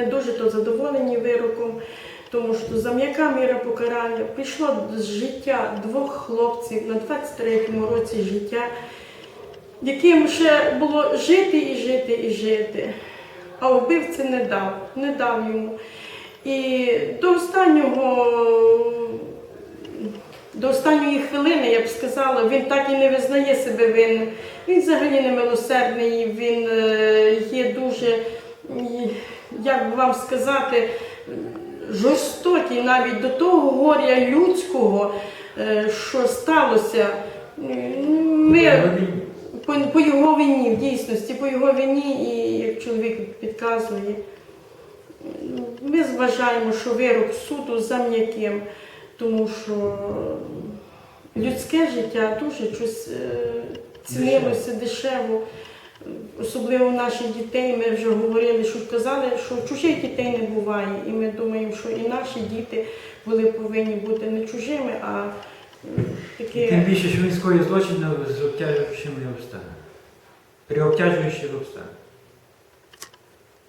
не дуже то задоволені вироком, тому що за м'яка міра покарання пішло з життя двох хлопців на 23-му році життя, яким ще було жити і жити і жити. А вбивці не дав, не дав йому. І до останнього, до останньої хвилини, я б сказала, він так і не визнає себе винним. Він взагалі немилосердний, він е, як би вам сказати, жорстокий навіть до того горя людського, е, що сталося. Ми, по, по його вині, в дійсності, по його вині, і як чоловік підказує, ми зважаємо, що вирок суду за м'яким, тому що людське життя дуже щось е, цінилося дешево. Особливо наших дітей, ми вже говорили, що казали, що чужих дітей не буває. І ми думаємо, що і наші діти були повинні бути не чужими, а такі. Тим більше, що він скоїв злочин з обтяжуючими обставинами. При обтяжуючих обставинах.